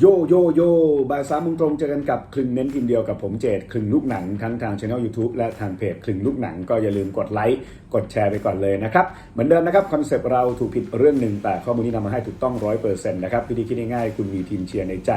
โยโยโยบ่ายสามโมงตรงเจอกันกับคลึงเน้นทีมเดียวกับผมเจดคลึงลูกหนังทั้งทางช่อง YouTube และทางเพจคลึงลูกหนังก็อย่าลืมกดไลค์กดแชร์ไปก่อนเลยนะครับ เหมือนเดิมนะครับคอนเซปต์เราถูกผิดเรื่องหนึ่งแต่ข้อมูลที่นำมาให้ถูกต้องร้อยเปอร์เซ็นต์นะครับวิธีคิดง่ายๆคุณมีทีมเชียร์ในใจ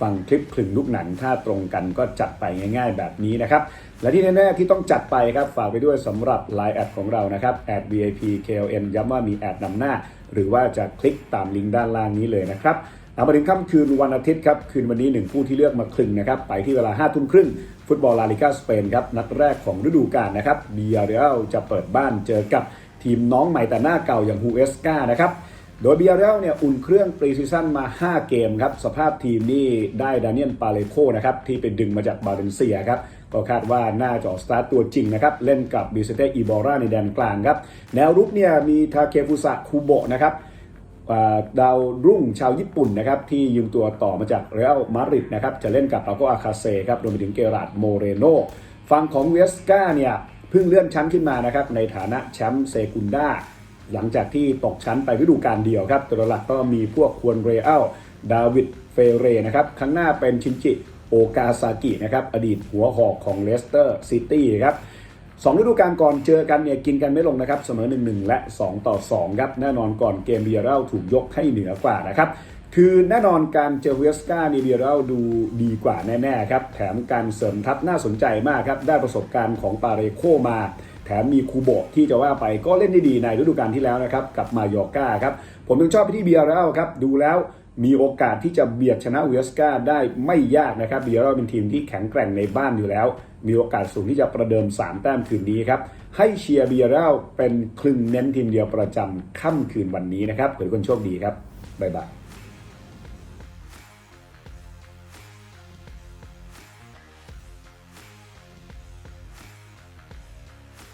ฟังคลิปคลึงลูกหนังถ้าตรงกันก็จัดไปง่าย ๆ แบบนี้นะครับและที่แน่ๆที่ต้องจัดไปครับฝากไปด้วยสำหรับ Line แอดของเรานะครับแอด VIP KLN ย้ำว่ามีแอดนำหน้า หรือว่าจะคลิกตามลิงก์ด้านล่างนี้เลยนะครับามาถึงค่ำคืนวันอาทิตย์ครับ คืนวันนี้หนึ่งผู้ที่เลือกมาคลึงนะครับ ไปที่เวลา5้าทุ่มครึ่ง ฟุตบอลลาลิกาสเปนครับ นัดแรกของฤดูกาลนะครับเบียร์เรลจะเปิดบ้านเจอกับทีมน้องใหม่แต่หน้าเก่าอย่างฮูเอสกานะครับโดยเบียร์เรลเนี่ยอุ่นเครื่องปรีซีซั่นมา 5 เกมครับ สภาพทีมนี่ได้ดานิเอลปาเลโคนะครับ ที่เป็นดึงมาจากบาเลนเซียครับ ก็คาดว่าน่าจะออกสตาร์ตตัวจริงนะครับ เล่นกับบิเซเตอีบอราในแดนกลางครับ แนวรุกเนี่ยมีทาเคฟุสะคูโบะนะครับ ดาวรุ่งชาวญี่ปุ่นนะครับที่ยืมตัวต่อมาจากเรอัลมาดริดนะครับจะเล่นกับอาโกอาคาเซครับรวมไปถึงเกราดโมเรโนฝั่งของเวสกาเนี่ยเพิ่งเลื่อนชั้นขึ้นมานะครับในฐานะแชมป์เซกุนดาหลังจากที่ตกชั้นไปฤดูกาลเดียวครับตัวหลักก็มีพวกควนเรอัลดาวิดเฟเรนะครับข้างหน้าเป็นชินจิโอกาซากินะครับอดีตหัวหอกของเลสเตอร์ซิตี้ครับ สองฤดูกาลก่อนเจอกันเนี่ยกินกันไม่ลงนะครับ เสมอ 1-1 และ 2 ต่อ 2 ครับ แน่นอนก่อนเกมเบียร์เรลถูกยกให้เหนือกว่านะครับ คือแน่นอนการเจอเวสกานี่เบียร์เรลดูดีกว่าแน่ๆครับ แถมการเสริมทัพน่าสนใจมากครับ ได้ประสบการณ์ของปาเรโคมาแถมมีคูโบะที่จะว่าไปก็เล่นได้ดีในฤดูกาลที่แล้วนะครับ กับมายอร์กาครับ ผมถึงชอบไปที่เบียร์เรลครับ ดูแล้ว มีโอกาสที่จะเบียดชนะเวสกาได้ไม่ยากนะครับเบียร์เราเป็นทีมที่แข็งแกร่งในบ้านอยู่แล้ว มีโอกาสสูงที่จะประเดิม 3 แต้มคืนนี้ครับ ให้เชียร์เบียร์เราเป็นคลึงเน้นทีมเดียวประจำค่ำคืนวันนี้นะครับขอให้คนโชคดีครับบ๊ายบาย